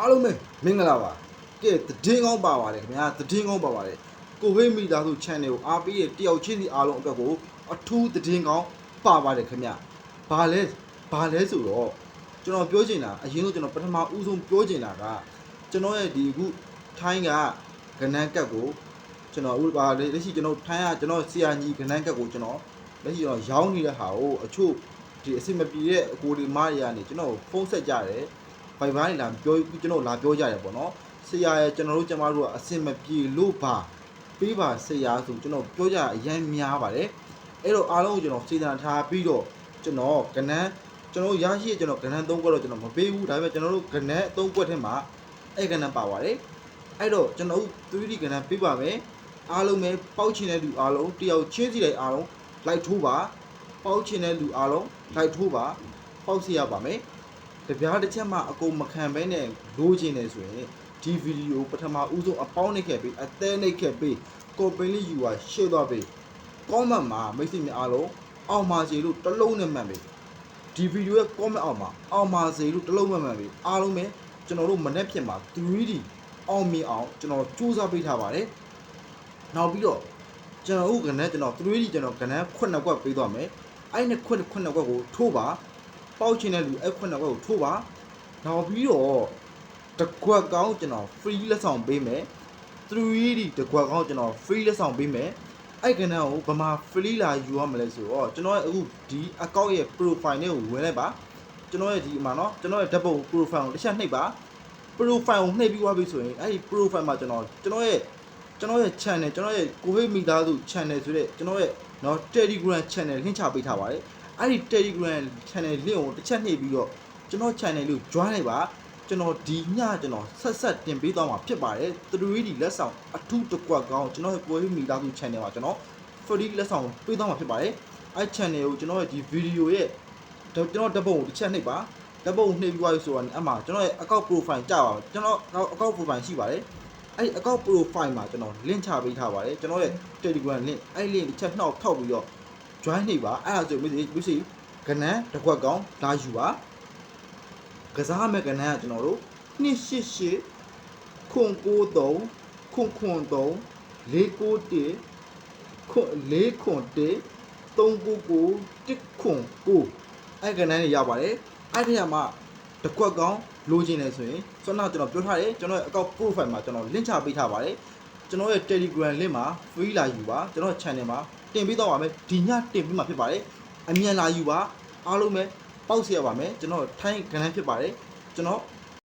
အားလုံးပဲမင်္ဂလာပါကဲတည်င်းကောင်းပါပါတယ်ခင်ဗျာတည်င်းကောင်းပါပါတယ်ကိုဝေးမိသားစု channel ကိုအားပေးတဲ့တယောက်ချင်းစီအားလုံးအတွက်ကိုအထူးတည်င်းကောင်းပါပါတယ်ခင်ဗျာဘာလဲဘာလဲဆိုတော့ကျွန်တော်ပြောချင်တာအရင်ကကျွန်တော်ပထမဦးဆုံးပြောချင်တာကကျွန်တော်ရဲ့ဒီအခုထိုင်းကကနန်းကတ်ကိုကျွန်တော်ဥပါလေလက်ရှိကျွန်တော်ထိုင်းကကျွန်တော်ဆရာကြီးကနန်းကတ်ကိုကျွန်တော်လက်ရှိကျွန်တော်ရောင်းနေတဲ့ဟာကိုအချို့ဒီအဆင်မပြေတဲ့အကိုဒီမတွေကနေကျွန်တော်ဖုန်းဆက်ကြတယ် ဘိုင်ဘာနေလာပြောကျွန်တော်လာပြောကြတယ်ပေါ့နော်ဆရာရဲ့ကျွန်တော်တို့ကျမတို့ကအစင်မပြေလို့ပါပေးပါဆရာဆိုကျွန်တော်ပြောကြအရင်များပါတယ်အဲ့တော့အားလုံးကိုကျွန်တော်စေတနာထားပြီးတော့ကျွန်တော်ကနန်းကျွန်တော်ရရှိကျွန်တော်ကနန်း၃ခွက်တော့ကျွန်တော်မပေးဘူးဒါပေမဲ့ကျွန်တော်တို့ကနန်း၃ခွက်ထဲမှာအဲ့ကနန်းပါပါတယ်အဲ့တော့ကျွန်တော်တို့ 3D ကနန်းပေးပါမယ်အားလုံးပဲပေါက်ချင်တဲ့လူအားလုံးတယောက်ချင်းစီလိုက်အားလုံးလိုက်ထိုးပါပေါက်ချင်တဲ့လူအားလုံးလိုက်ထိုးပါပေါက်စီရပါမယ် တပြားတစ်ချက်မှအကုန်မခံဘဲနဲ့လိုချင်နေဆိုရင်ဒီဗီဒီယိုပထမဦးဆုံးအပေါင်းနှိပ်ခဲ့ပြီးအသေးနှိပ်ခဲ့ပြီးကိုပင်လေးယူပါရှေ့သွားပြီးကောမန့်မှာမိတ်ဆွေများအားလုံးအောင်ပါစေလို့တစ်လုံးနဲ့မှတ်ပြီးဒီဗီဒီယိုရဲ့ကောမန့်အောက်မှာအောင်ပါစေလို့တစ်လုံးမှတ်မှတ်ပြီးအားလုံးပဲကျွန်တော်တို့မနေ့ဖြစ်မှာ 3D အောင်မြင်အောင်ကျွန်တော်စူးစမ်းပေးထားပါတယ်နောက်ပြီးတော့ကျွန်တော်တို့ကလည်းကျွန်တော် 3D ကျွန်တော်ကလည်းခွက်နှစ်ခွက်ပေးသွားမယ်အဲ့နဲ့ခွက်ခွက်နှစ်ခွက်ကိုထိုးပါ ပေါက်ချင်တဲ့လူအဲ့ခုနှစ်ကွက်ကိုထိုးပါနောက်ပြီးတော့တကွက်ကောင်းကျွန်တော် free လက်ဆောင်ပေးမယ် 3D တကွက်ကောင်းကျွန်တော် free လက်ဆောင်ပေးမယ်အဲ့ကဏ္ဍကိုဗမာ free လာယူရမလဲဆိုတော့ကျွန်တော်ရဲ့အခုဒီအကောင့်ရဲ့ profile နဲ့ကိုဝင်လိုက်ပါကျွန်တော်ရဲ့ဒီမှာနော်ကျွန်တော်ရဲ့ double profile ကိုတစ်ချက်နှိပ်ပါ profile ကိုနှိပ်ပြီးသွားပြီဆိုရင်အဲ့ဒီ profile မှာကျွန်တော်ကျွန်တော်ရဲ့ကျွန်တော်ရဲ့ channel ကျွန်တော်ရဲ့ကိုဗစ်မိသားစု channel ဆိုတဲ့ကျွန်တော်ရဲ့နော် Telegram channel လင့်ချပေးထားပါတယ် အဲ့ဒီ Telegram channel link ကိုတစ်ချက်နှိပ်ပြီးတော့ကျွန်တော် channel လေးကို join လိုက်ပါကျွန်တော်ဒီညကျွန်တော်ဆက်ဆက်တင်ပေးသွားမှာဖြစ်ပါတယ် 3D လက်ဆောင်အထူးတစ်ကွက်ကောင်းကျွန်တော်ရဲ့ကိုယ်ရေးမိသားစု channel မှာကျွန်တော် free လက်ဆောင်ပေးသွားမှာဖြစ်ပါတယ်အဲ့ channel ကိုကျွန်တော်ရဲ့ဒီ video ရဲ့ကျွန်တော်ဓာတ်ပုံကိုတစ်ချက်နှိပ်ပါဓာတ်ပုံနှိပ်ပြီးသွားပြီဆိုတော့အမှကျွန်တော်ရဲ့ account profile ကြာပါကျွန်တော် account profile ရှိပါတယ်အဲ့ဒီ account profile မှာကျွန်တော် link ချပေးထားပါတယ်ကျွန်တော်ရဲ့ Telegram link အဲ့ link တစ်ချက်နှောက်ထောက်ပြီးတော့ join နေပါအဲ့ဒါဆိုမိစေမိစေကနန်းတစ်ခွက်ကောင်းလာယူပါကစားမဲ့ကနန်းကကျွန်တော်တို့288ခွန်93ခွန်ခွန်3 491ခွန်4ခွန်1 399 1ခွန်9အဲ့ကနန်းတွေရပါတယ်အဲ့ဒီမှာတစ်ခွက်ကောင်းလိုချင်တယ်ဆိုရင်ဆွမ်းနာကျွန်တော်ပြောထားတယ်ကျွန်တော်ရဲ့ account profile မှာကျွန်တော် link ချပေးထားပါတယ်ကျွန်တော်ရဲ့ Telegram link မှာ free လာယူပါကျွန်တော် channel မှာ တင်ပေးတော့ပါမယ်ဒီညတင်ပေးမှာဖြစ်ပါတယ်အမြန်လာယူပါအားလုံးပဲပေါက်စီရပါမယ်ကျွန်တော်ထိုင်းကဏ္ဍဖြစ်ပါတယ်ကျွန်တော်